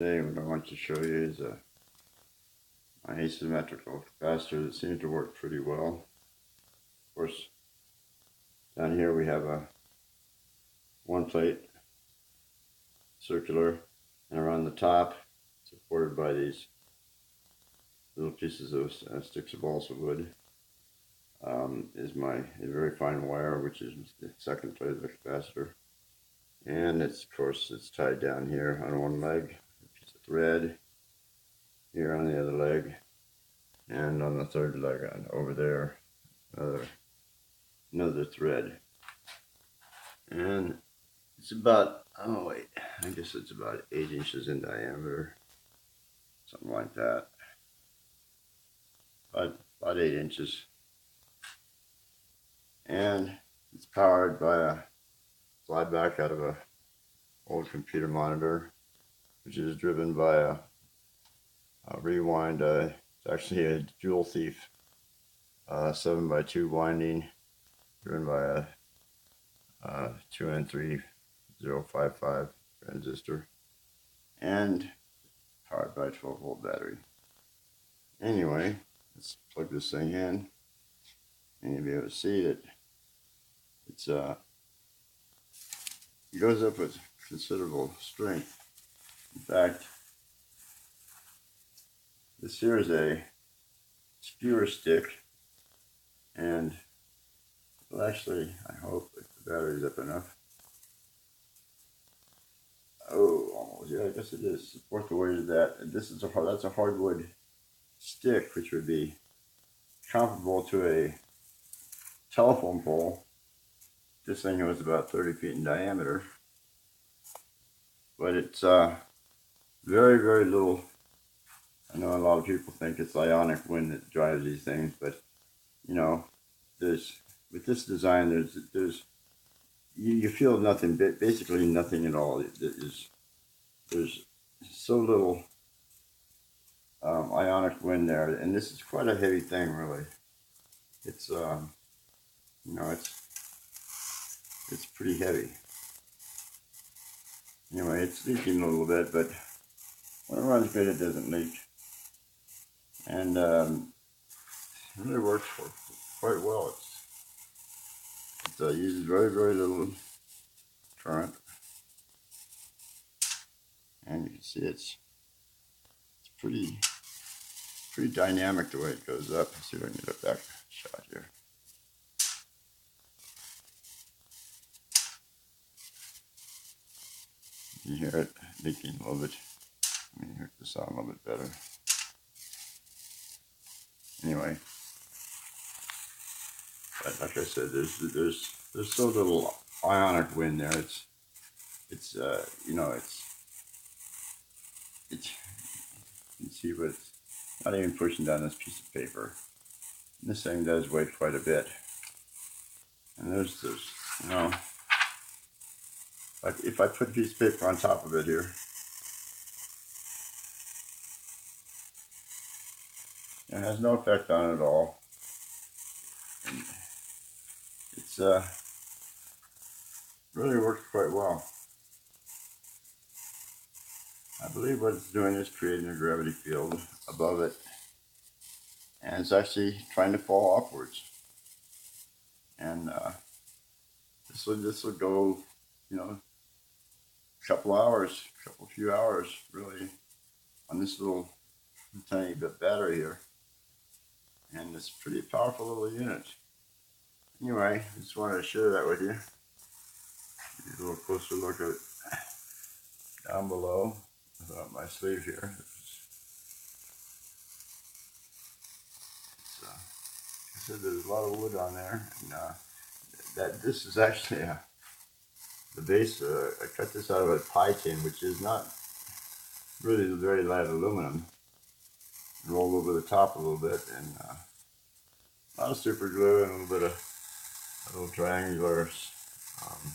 Today what I want to show you is a an asymmetrical capacitor that seems to work pretty well. Of course, down here we have a one plate circular and around the top supported by these little pieces of uh, sticks of balsa wood um, is my very fine wire which is the second plate of the capacitor and it's of course it's tied down here on one leg thread here on the other leg and on the third leg over there another another thread. And it's about oh wait I guess it's about eight inches in diameter something like that. About, about eight inches. And it's powered by a slide back out of a old computer monitor which is driven by a, a rewind. Uh, it's actually a jewel Thief uh, 7 by 2 winding driven by a, a 2N3055 transistor and powered by a 12 volt battery. Anyway, let's plug this thing in and you'll be able to see that it's uh, it goes up with considerable strength. In fact, this here is a skewer stick, and well, actually, I hope if the battery's up enough. Oh, almost. Yeah, I guess it is. Support the weight of that. And this is a hard that's a hardwood stick, which would be comparable to a telephone pole. This thing was about 30 feet in diameter, but it's uh, very, very little. I know a lot of people think it's ionic wind that drives these things, but you know, there's with this design, there's there's you, you feel nothing, basically nothing at all. Is there's so little um, ionic wind there, and this is quite a heavy thing, really. It's um, you know, it's it's pretty heavy. Anyway, it's leaking a little bit, but when it runs good, it doesn't leak. And um, it really works for quite well. It's, it uh, uses very, very little current. And you can see it's, it's pretty, pretty dynamic the way it goes up. Let's see if I can get a back shot here. You hear it leaking a little bit. The sound a little bit better. Anyway, but like I said, there's there's there's so little ionic wind there. It's it's uh you know it's it's you can see what it's not even pushing down this piece of paper. And this thing does weigh quite a bit. And there's there's you know like if I put a piece of paper on top of it here It has no effect on it at all. And it's uh, really works quite well. I believe what it's doing is creating a gravity field above it. And it's actually trying to fall upwards. And uh, this will this will go, you know, a couple hours, a couple few hours, really, on this little tiny bit battery here and it's pretty powerful little unit. Anyway, just wanted to share that with you. Give a little closer look at it down below without my sleeve here. It's, uh, I said there's a lot of wood on there, and uh, that this is actually a, uh, the base. Uh, I cut this out of a pie tin, which is not really very light aluminum rolled over the top a little bit and uh, a lot of super glue and a little bit of a little triangular um,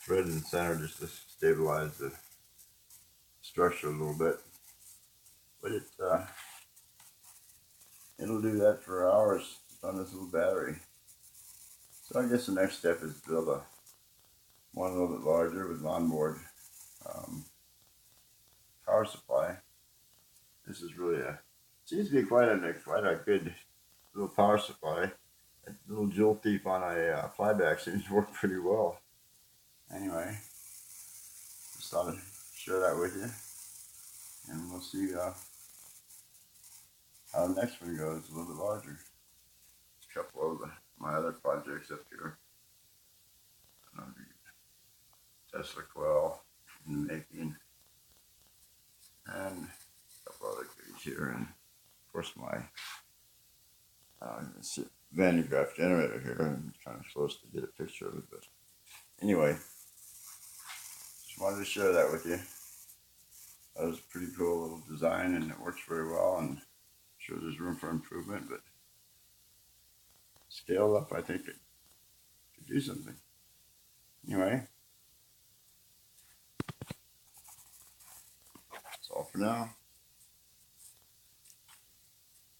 thread in the center just to stabilize the structure a little bit. But it uh, it'll do that for hours on this little battery. So I guess the next step is build a one a little bit larger with onboard um, power supply. This is really a seems to be quite a quite a good little power supply. That little joule thief on a uh, flyback seems to work pretty well. Anyway, just thought I'd share that with you, and we'll see uh, how the next one goes. A little bit larger. A couple of the, my other projects up here. Tesla coil in the making, and a here, and of course my uh, Graaff generator here. I'm kind of close to get a picture of it, but anyway, just wanted to share that with you. That was a pretty cool little design, and it works very well. And I'm sure there's room for improvement, but scale up, I think it could do something. Anyway, that's all for now.